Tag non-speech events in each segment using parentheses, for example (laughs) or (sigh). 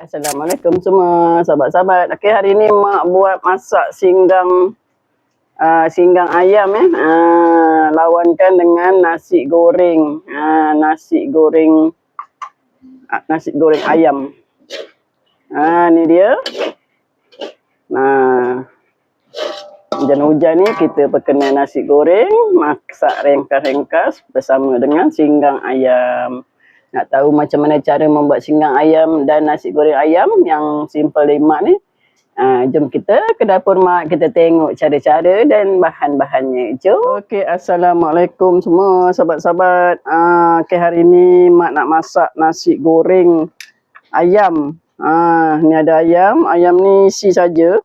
Assalamualaikum semua sahabat-sahabat. Okey hari ni mak buat masak singgang uh, singgang ayam eh. Uh, lawankan dengan nasi goreng. Uh, nasi goreng uh, nasi goreng ayam. Ah uh, ni dia. Nah. Hujan-hujan ni kita perkenal nasi goreng, masak ringkas-ringkas bersama dengan singgang ayam. Nak tahu macam mana cara membuat singgang ayam dan nasi goreng ayam yang simple dari mak ni? Uh, jom kita ke dapur mak, kita tengok cara-cara dan bahan-bahannya. Jom. Okey, Assalamualaikum semua sahabat-sahabat. Uh, okay, hari ni mak nak masak nasi goreng ayam. Uh, ni ada ayam, ayam ni isi saja.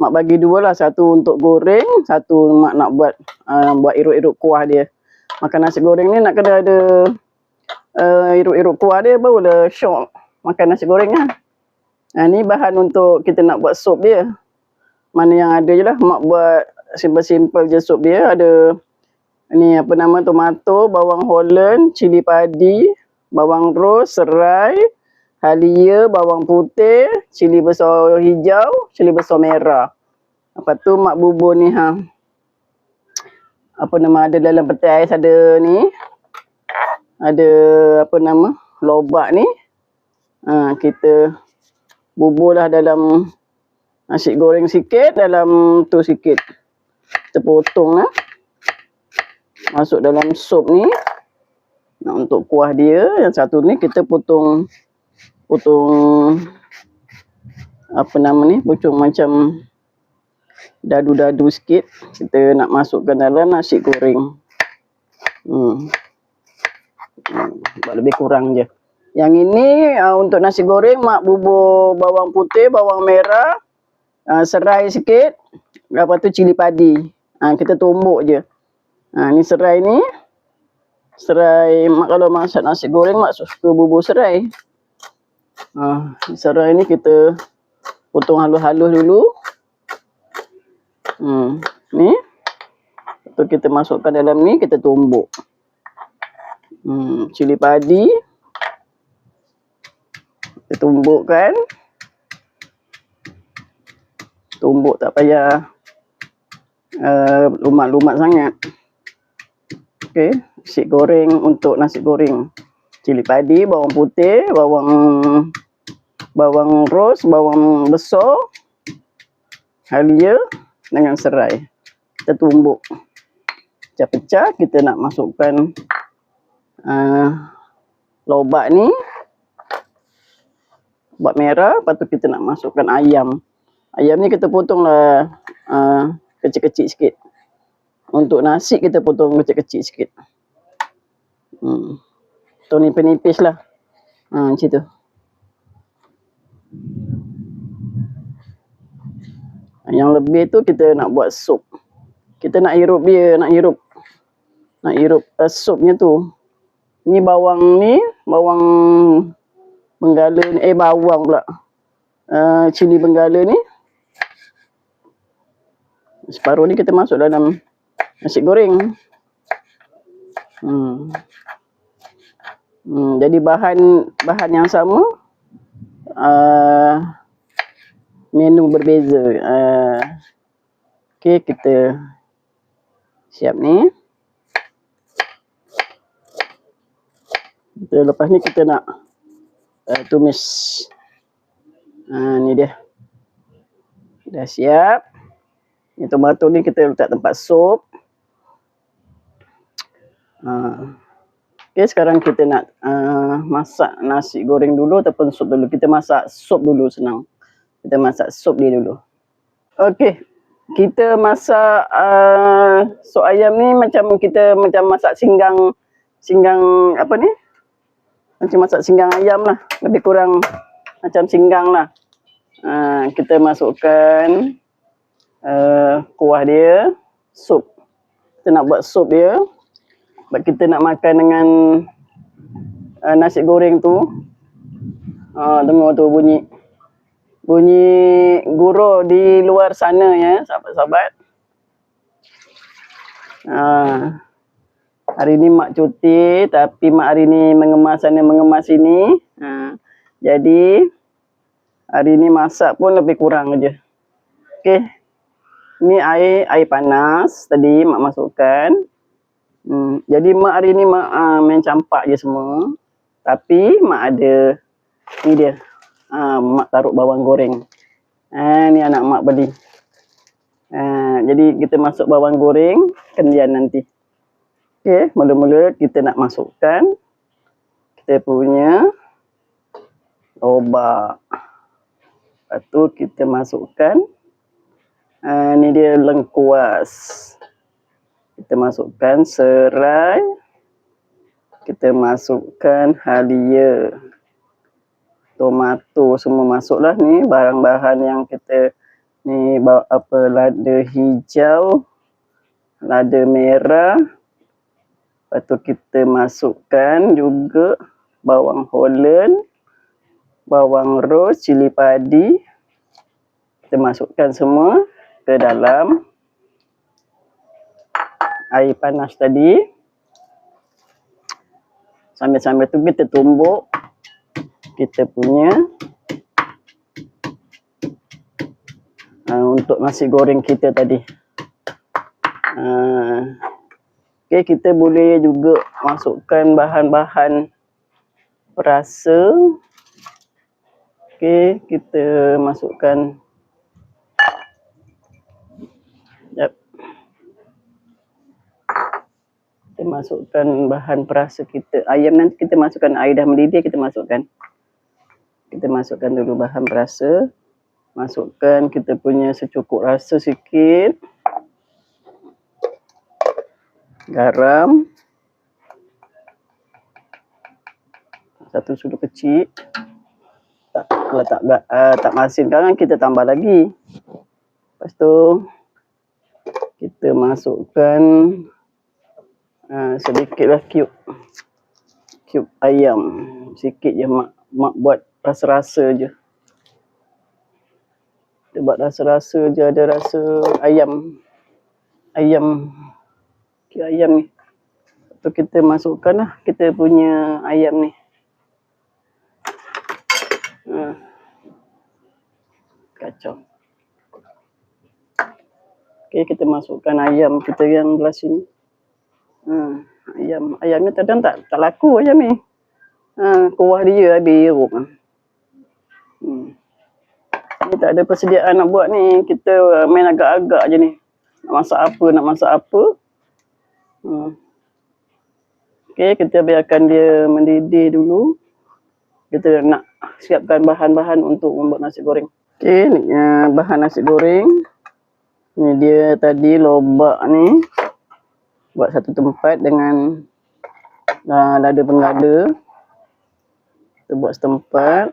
Mak bagi dua lah, satu untuk goreng, satu mak nak buat uh, buat iruk-iruk kuah dia. Makan nasi goreng ni nak kena ada uh, iruk-iruk kuah dia barulah syok makan nasi goreng lah. Ha, ni bahan untuk kita nak buat sup dia. Mana yang ada je lah. Mak buat simple-simple je sup dia. Ada ni apa nama tomato, bawang holland, cili padi, bawang ros, serai, halia, bawang putih, cili besar hijau, cili besar merah. Lepas tu mak bubur ni ha. Apa nama ada dalam peti ais ada ni ada apa nama lobak ni. Ha, kita buburlah dalam nasi goreng sikit dalam tu sikit. Kita potong lah masuk dalam sup ni. Nah, untuk kuah dia yang satu ni kita potong potong apa nama ni potong macam dadu-dadu sikit. Kita nak masukkan dalam nasi goreng. Hmm lebih kurang je. Yang ini uh, untuk nasi goreng mak bubur bawang putih, bawang merah, uh, serai sikit, lepas tu cili padi. Uh, kita tumbuk je. Uh, ni serai ni. Serai mak kalau masak nasi goreng mak suka bubur serai. Uh, serai ni kita potong halus-halus dulu. Hmm, ni. Tu kita masukkan dalam ni kita tumbuk. Hmm, cili padi. Kita tumbukkan. Tumbuk tak payah uh, lumat-lumat sangat. Okey, nasi goreng untuk nasi goreng. Cili padi, bawang putih, bawang bawang ros, bawang besar, halia dengan serai. Kita tumbuk. Pecah-pecah kita nak masukkan uh, lobak ni buat merah lepas tu kita nak masukkan ayam. Ayam ni kita potong lah uh, kecil-kecil sikit. Untuk nasi kita potong kecil-kecil sikit. Hmm. tu nipis-nipis lah. Uh, macam tu. Yang lebih tu kita nak buat sup. Kita nak hirup dia nak hirup nak hirup uh, supnya tu Ni bawang ni, bawang benggala ni, eh bawang pula. Uh, cili benggala ni. Separuh ni kita masuk dalam nasi goreng. Hmm. Hmm, jadi bahan bahan yang sama. Uh, menu berbeza. Uh, okay, kita siap ni. Kita lepas ni kita nak uh, tumis. Ha ni dia. Dah siap. Ni tomato ni kita letak tempat sup. Ha. Okay, sekarang kita nak uh, masak nasi goreng dulu ataupun sup dulu. Kita masak sup dulu senang. Kita masak sup dia dulu. Okey. Kita masak uh, sup ayam ni macam kita macam masak singgang singgang apa ni? Macam masak singgang ayam lah. Lebih kurang macam singgang lah. Ha, kita masukkan uh, kuah dia, sup. Kita nak buat sup dia. Sebab kita nak makan dengan uh, nasi goreng tu. Ha, dengar tu bunyi. Bunyi guru di luar sana ya, sahabat-sahabat. Ha, Hari ni mak cuti tapi mak hari ni mengemas sana mengemas sini. Ha. Jadi Hari ni masak pun lebih kurang aja. Okey. Ni air air panas tadi mak masukkan. Hmm, jadi mak hari ni mak uh, main campak je semua. Tapi mak ada ni dia. Ah, mak taruh bawang goreng. Ah, ni anak mak beli. Ah, jadi kita masuk bawang goreng kemudian nanti. Okey, mula-mula kita nak masukkan kita punya lobak. Lepas tu kita masukkan ah, ni dia lengkuas. Kita masukkan serai. Kita masukkan halia tomato semua masuklah ni barang-bahan yang kita ni bawa apa lada hijau lada merah lepas tu kita masukkan juga bawang holland bawang ros cili padi kita masukkan semua ke dalam air panas tadi sambil-sambil tu kita tumbuk kita punya uh, untuk nasi goreng kita tadi. Uh, okay, kita boleh juga masukkan bahan-bahan perasa. Okay, kita masukkan Yep. Kita masukkan bahan perasa kita. Ayam nanti kita masukkan air dah mendidih kita masukkan kita masukkan dulu bahan perasa masukkan kita punya secukup rasa sikit garam satu sudu kecil tak, kalau tak uh, tak masin kan kita tambah lagi lepas tu kita masukkan uh, sedikitlah cube cube ayam sikit je mak mak buat rasa-rasa je. Kita buat rasa-rasa je ada rasa ayam. Ayam. Okay, ayam ni. Lepas kita masukkan lah kita punya ayam ni. Ha. Kacau. Okay, kita masukkan ayam kita yang belah sini. Ha. Ayam. Ayam ni kadang tak, tak laku ayam ni. Ha, kuah dia habis erup. Hmm. Ni tak ada persediaan nak buat ni. Kita main agak-agak je ni. Nak masak apa, nak masak apa. Hmm. Okay, kita biarkan dia mendidih dulu. Kita nak siapkan bahan-bahan untuk membuat nasi goreng. Okay, ni uh, bahan nasi goreng. Ni dia tadi lobak ni. Buat satu tempat dengan uh, lada penggada. Kita buat setempat.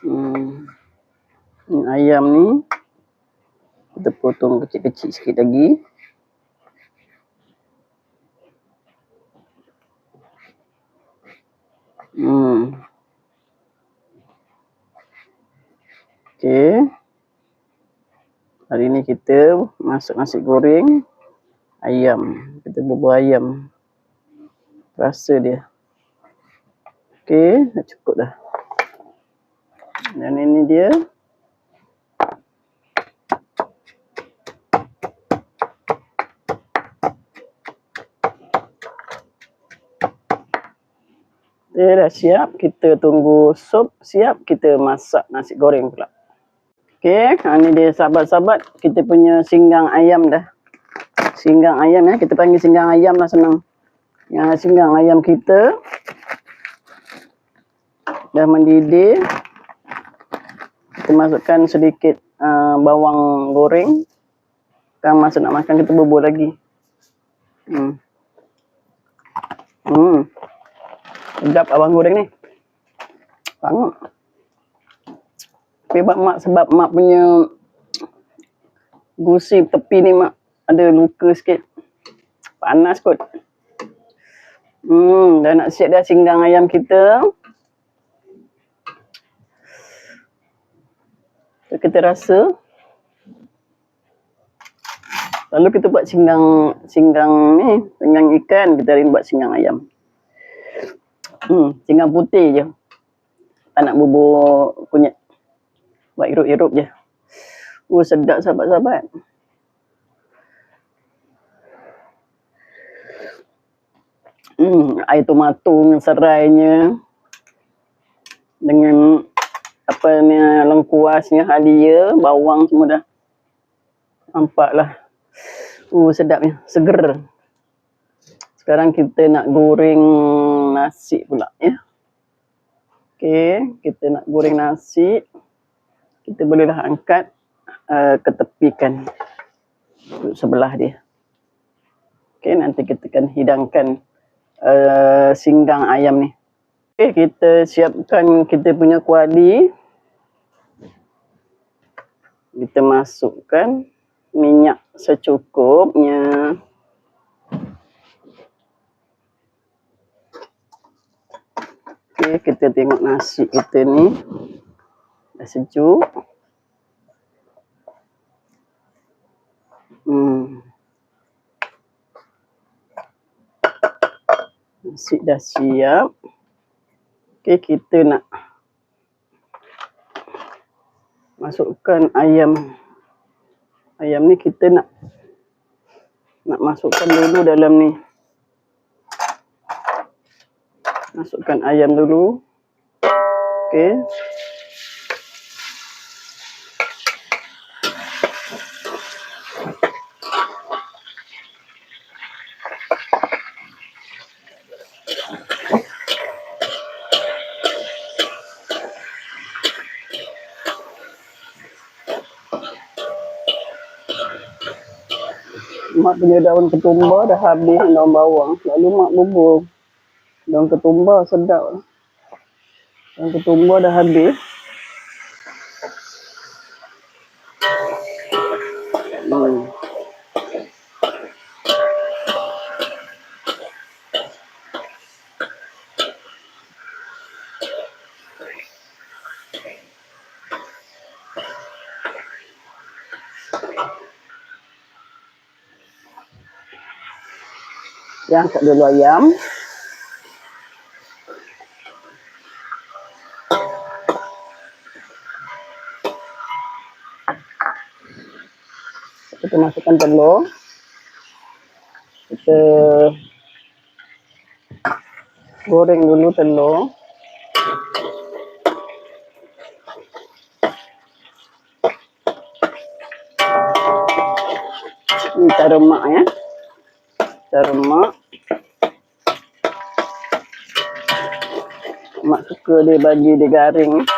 Hmm. Ini ayam ni kita potong kecil-kecil sikit lagi. Hmm. Okey. Hari ni kita masak nasi goreng ayam. Kita bubuh ayam. Rasa dia. Okey, dah cukup dah. Dan ini dia. Dia dah siap. Kita tunggu sup siap. Kita masak nasi goreng pula. Okey, ha, ini dia sahabat-sahabat. Kita punya singgang ayam dah. Singgang ayam ya. Kita panggil singgang ayam lah senang. Ya, singgang ayam kita dah mendidih kita masukkan sedikit uh, bawang goreng kan masa nak makan kita bubur lagi hmm hmm sedap bawang goreng ni. Banget tapi mak sebab mak punya gusi tepi ni mak ada luka sikit. Panas kot. Hmm dah nak siap dah singgang ayam kita. Kita rasa. Lalu kita buat singgang singgang ni singgang ikan kita hari ni buat singgang ayam hmm singgang putih je tak nak bubur kunyit. Buat irup-irup je. Oh sedap sahabat-sahabat. Hmm, air tomato dengan serainya dengan apa ni lengkuasnya halia, bawang semua dah. Nampaklah. Uh sedapnya, seger. Sekarang kita nak goreng nasi pula ya. Okey, kita nak goreng nasi. Kita bolehlah angkat uh, ke tepikan sebelah dia. Okey, nanti kita akan hidangkan uh, singgang ayam ni. Okey, kita siapkan kita punya kuali. Kita masukkan minyak secukupnya. Kita tengok nasi kita ni dah sejuk. Hmm. Nasi dah siap. Okey, kita nak masukkan ayam. Ayam ni kita nak nak masukkan dulu dalam ni. Masukkan ayam dulu. Okey. Mak punya daun ketumbar dah habis daun bawang. Lalu mak bubur. Daun ketumbar sedap. Daun ketumbar dah habis. Hmm. Ya, angkat dulu ayam. Kita masukkan telur. Kita goreng dulu telur. Ini cara ya. Cara mak. Mak suka dia bagi dia garing.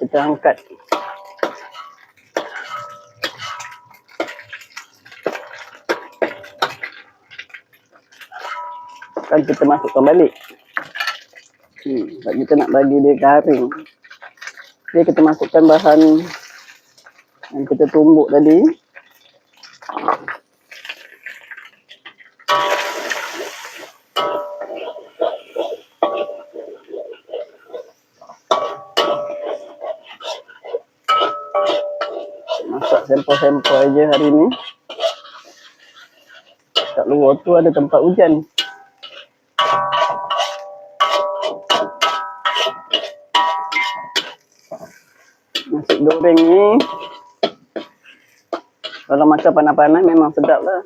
Kita angkat. Kan kita masukkan balik. Hmm, sebab kita nak bagi dia garing. Jadi kita masukkan bahan yang kita tumbuk tadi. Sampel-sampel aja hari ni. Kat luar tu ada tempat hujan. Nasi goreng ni kalau makan panas-panas memang sedap lah.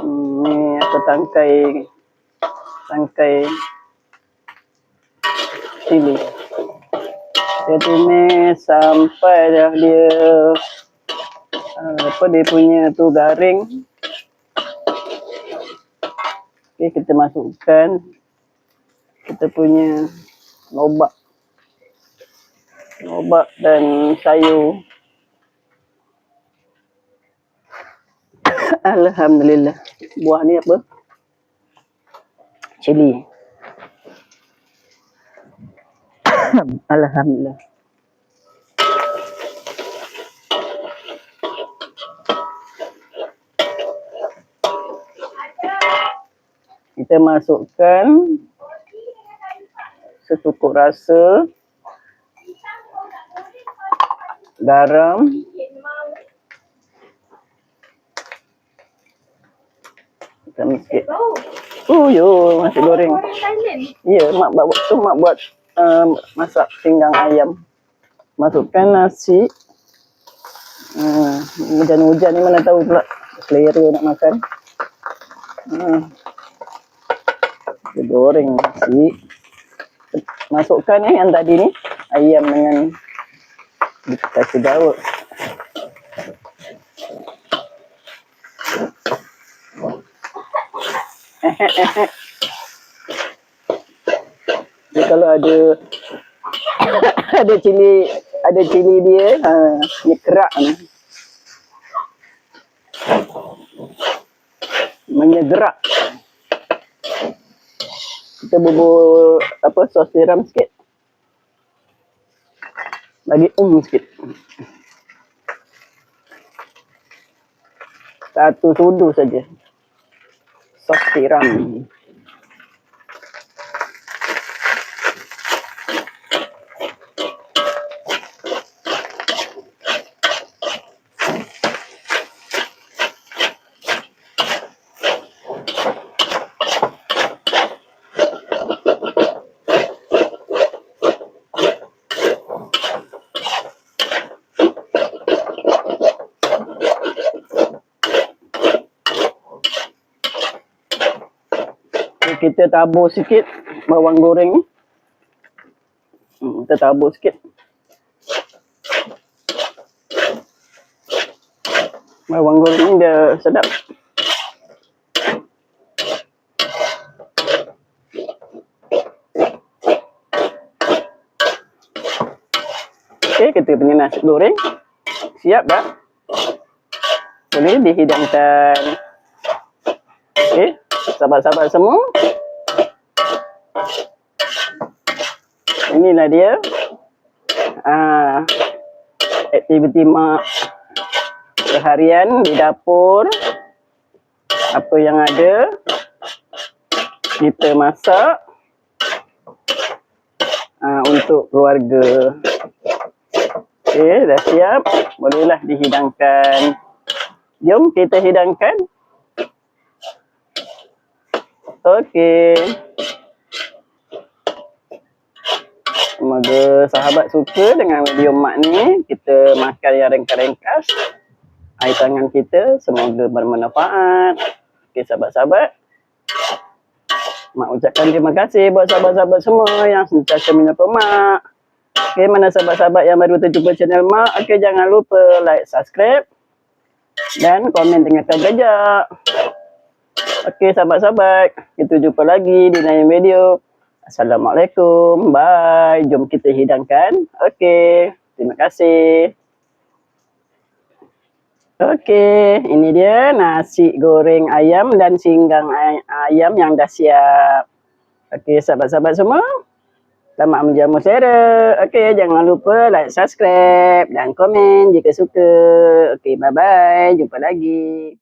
Hmm, ni apa tangkai tangkai cili. Tumis sampai dah dia uh, apa dia punya tu garing. Okay, kita masukkan. Kita punya lobak. Lobak dan sayur. (laughs) Alhamdulillah. Buah ni apa? Cili Alhamdulillah kita masukkan secukup rasa garam, sikit. Oh, yo, nasi goreng. Ya, mak buat waktu mak buat uh, masak pinggang ayam. Masukkan nasi. Uh, hujan-hujan ni mana tahu pula selera nak makan. Uh, goreng nasi. Masukkan ni yang tadi ni ayam dengan dikasih daun. Dia (laughs) kalau ada (coughs) ada cili ada cili dia ha ni kerak ni. Menyegerak. Kita bubur apa sos tiram sikit. Bagi um sikit. Satu sudu saja. Sos tiram. Kita tabur sikit bawang goreng ni. Hmm, kita tabur sikit. Bawang goreng ni dia sedap. Okey, kita punya nasi goreng siap dah. Boleh dihidangkan. Okey sahabat-sahabat semua. Inilah dia. Uh, aktiviti mak seharian di dapur. Apa yang ada. Kita masak. Uh, untuk keluarga. Okey, dah siap. Bolehlah dihidangkan. Jom kita hidangkan. Okey. Semoga sahabat suka dengan video mak ni. Kita makan yang ringkas-ringkas. Air tangan kita semoga bermanfaat. Okey sahabat-sahabat. Mak ucapkan terima kasih buat sahabat-sahabat semua yang sentiasa menyapa mak. Okey, mana sahabat-sahabat yang baru terjumpa channel mak. Okey, jangan lupa like, subscribe. Dan komen tengah jejak. Okey sahabat-sahabat, kita jumpa lagi di lain video. Assalamualaikum. Bye. Jom kita hidangkan. Okey. Terima kasih. Okey, ini dia nasi goreng ayam dan singgang ayam yang dah siap. Okey, sahabat-sahabat semua. Selamat menjamu selera. Okey, jangan lupa like, subscribe dan komen jika suka. Okey, bye-bye. Jumpa lagi.